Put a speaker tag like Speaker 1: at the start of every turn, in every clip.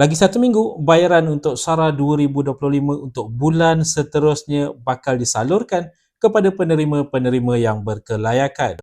Speaker 1: Lagi satu minggu, bayaran untuk SARA 2025 untuk bulan seterusnya bakal disalurkan kepada penerima-penerima yang berkelayakan.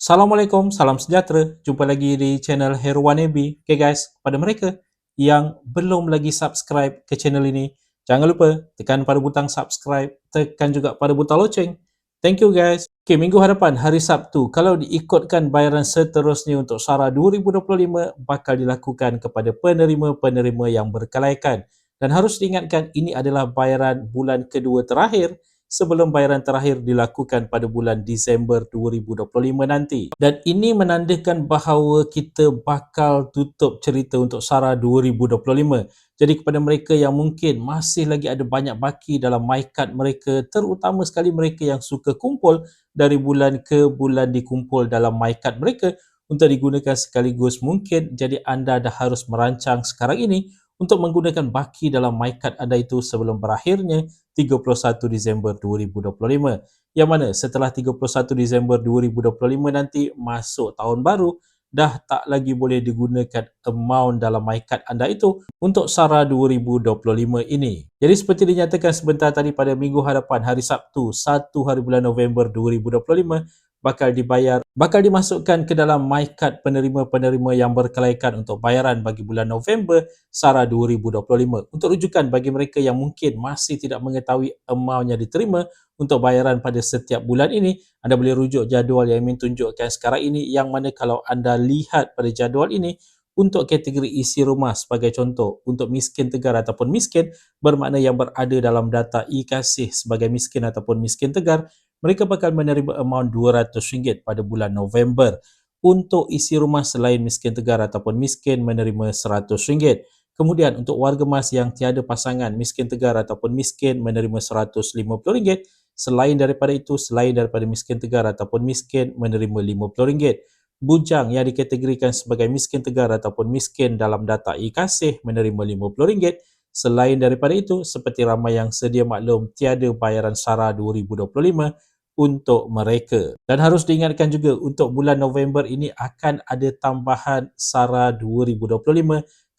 Speaker 1: Assalamualaikum, salam sejahtera. Jumpa lagi di channel Heruan AB. Okay guys, kepada mereka yang belum lagi subscribe ke channel ini, jangan lupa tekan pada butang subscribe, tekan juga pada butang loceng Thank you guys. Okay, minggu hadapan hari Sabtu, kalau diikutkan bayaran seterusnya untuk SARA 2025 bakal dilakukan kepada penerima-penerima yang berkelaikan. Dan harus diingatkan ini adalah bayaran bulan kedua terakhir sebelum bayaran terakhir dilakukan pada bulan Disember 2025 nanti. Dan ini menandakan bahawa kita bakal tutup cerita untuk SARA 2025. Jadi kepada mereka yang mungkin masih lagi ada banyak baki dalam MyCard mereka, terutama sekali mereka yang suka kumpul dari bulan ke bulan dikumpul dalam MyCard mereka untuk digunakan sekaligus mungkin jadi anda dah harus merancang sekarang ini untuk menggunakan baki dalam MyCard anda itu sebelum berakhirnya 31 Disember 2025. Yang mana setelah 31 Disember 2025 nanti masuk tahun baru, dah tak lagi boleh digunakan amount dalam MyCard anda itu untuk SARA 2025 ini. Jadi seperti dinyatakan sebentar tadi pada minggu hadapan hari Sabtu 1 hari bulan November 2025 bakal dibayar, bakal dimasukkan ke dalam MyCard penerima-penerima yang berkelaikan untuk bayaran bagi bulan November SARA 2025. Untuk rujukan bagi mereka yang mungkin masih tidak mengetahui amount yang diterima untuk bayaran pada setiap bulan ini, anda boleh rujuk jadual yang Amin tunjukkan sekarang ini yang mana kalau anda lihat pada jadual ini, untuk kategori isi rumah sebagai contoh untuk miskin tegar ataupun miskin bermakna yang berada dalam data e-kasih sebagai miskin ataupun miskin tegar mereka bakal menerima amount RM200 pada bulan November. Untuk isi rumah selain miskin tegar ataupun miskin menerima RM100. Kemudian untuk warga mas yang tiada pasangan miskin tegar ataupun miskin menerima RM150. Selain daripada itu, selain daripada miskin tegar ataupun miskin menerima RM50. Bujang yang dikategorikan sebagai miskin tegar ataupun miskin dalam data e-kasih menerima RM50. Selain daripada itu, seperti ramai yang sedia maklum, tiada bayaran SARA 2025 untuk mereka. Dan harus diingatkan juga untuk bulan November ini akan ada tambahan SARA 2025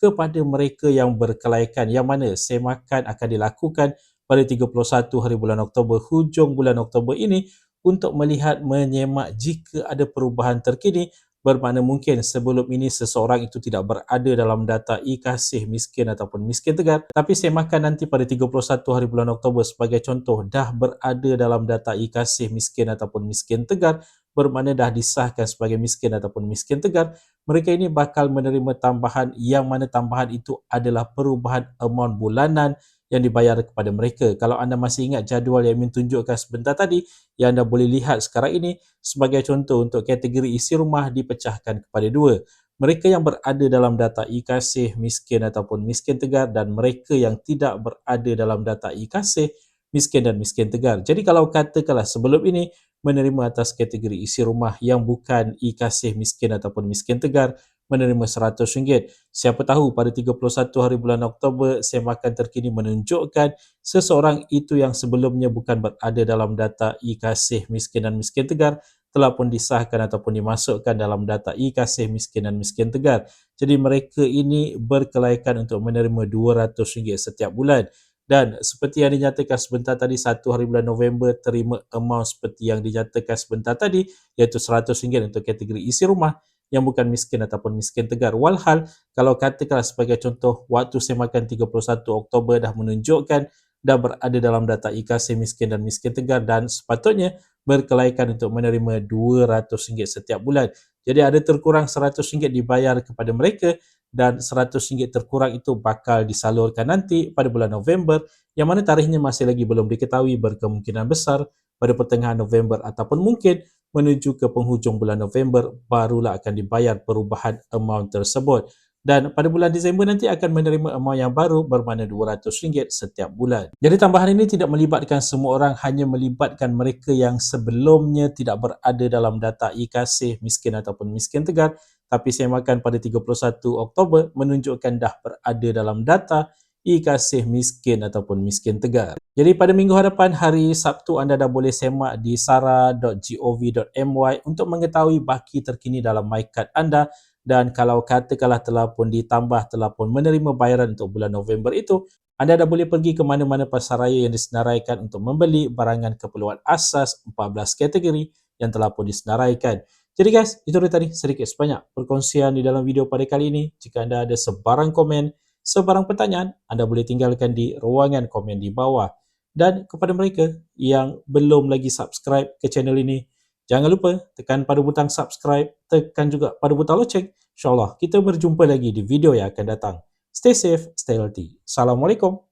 Speaker 1: kepada mereka yang berkelaikan yang mana semakan akan dilakukan pada 31 hari bulan Oktober hujung bulan Oktober ini untuk melihat menyemak jika ada perubahan terkini bermakna mungkin sebelum ini seseorang itu tidak berada dalam data e-kasih miskin ataupun miskin tegar tapi saya makan nanti pada 31 hari bulan Oktober sebagai contoh dah berada dalam data e-kasih miskin ataupun miskin tegar bermakna dah disahkan sebagai miskin ataupun miskin tegar mereka ini bakal menerima tambahan yang mana tambahan itu adalah perubahan amount bulanan yang dibayar kepada mereka. Kalau anda masih ingat jadual yang Min tunjukkan sebentar tadi, yang anda boleh lihat sekarang ini sebagai contoh untuk kategori isi rumah dipecahkan kepada dua. Mereka yang berada dalam data e-kasih miskin ataupun miskin tegar dan mereka yang tidak berada dalam data e-kasih miskin dan miskin tegar. Jadi kalau katakanlah sebelum ini menerima atas kategori isi rumah yang bukan e-kasih miskin ataupun miskin tegar, menerima RM100. Siapa tahu pada 31 hari bulan Oktober, semakan terkini menunjukkan seseorang itu yang sebelumnya bukan berada dalam data e-kasih miskin dan miskin tegar telah pun disahkan ataupun dimasukkan dalam data e-kasih miskin dan miskin tegar. Jadi mereka ini berkelaikan untuk menerima RM200 setiap bulan. Dan seperti yang dinyatakan sebentar tadi, satu hari bulan November terima amount seperti yang dinyatakan sebentar tadi, iaitu RM100 untuk kategori isi rumah yang bukan miskin ataupun miskin tegar. Walhal, kalau katakanlah sebagai contoh, waktu saya makan 31 Oktober dah menunjukkan dah berada dalam data IKC miskin dan miskin tegar dan sepatutnya berkelaikan untuk menerima RM200 setiap bulan. Jadi ada terkurang RM100 dibayar kepada mereka dan RM100 terkurang itu bakal disalurkan nanti pada bulan November yang mana tarikhnya masih lagi belum diketahui berkemungkinan besar pada pertengahan November ataupun mungkin menuju ke penghujung bulan November barulah akan dibayar perubahan amount tersebut dan pada bulan Disember nanti akan menerima amount yang baru bermakna RM200 setiap bulan. Jadi tambahan ini tidak melibatkan semua orang hanya melibatkan mereka yang sebelumnya tidak berada dalam data e-kasih miskin ataupun miskin tegar tapi saya makan pada 31 Oktober menunjukkan dah berada dalam data Ikasih Miskin ataupun Miskin Tegar. Jadi pada minggu hadapan hari Sabtu anda dah boleh semak di sara.gov.my untuk mengetahui baki terkini dalam MyCard anda dan kalau katakanlah telah pun ditambah telah pun menerima bayaran untuk bulan November itu anda dah boleh pergi ke mana-mana pasar raya yang disenaraikan untuk membeli barangan keperluan asas 14 kategori yang telah pun disenaraikan. Jadi guys, itu dia tadi sedikit sebanyak perkongsian di dalam video pada kali ini. Jika anda ada sebarang komen, sebarang pertanyaan, anda boleh tinggalkan di ruangan komen di bawah. Dan kepada mereka yang belum lagi subscribe ke channel ini, jangan lupa tekan pada butang subscribe, tekan juga pada butang loceng. InsyaAllah kita berjumpa lagi di video yang akan datang. Stay safe, stay healthy. Assalamualaikum.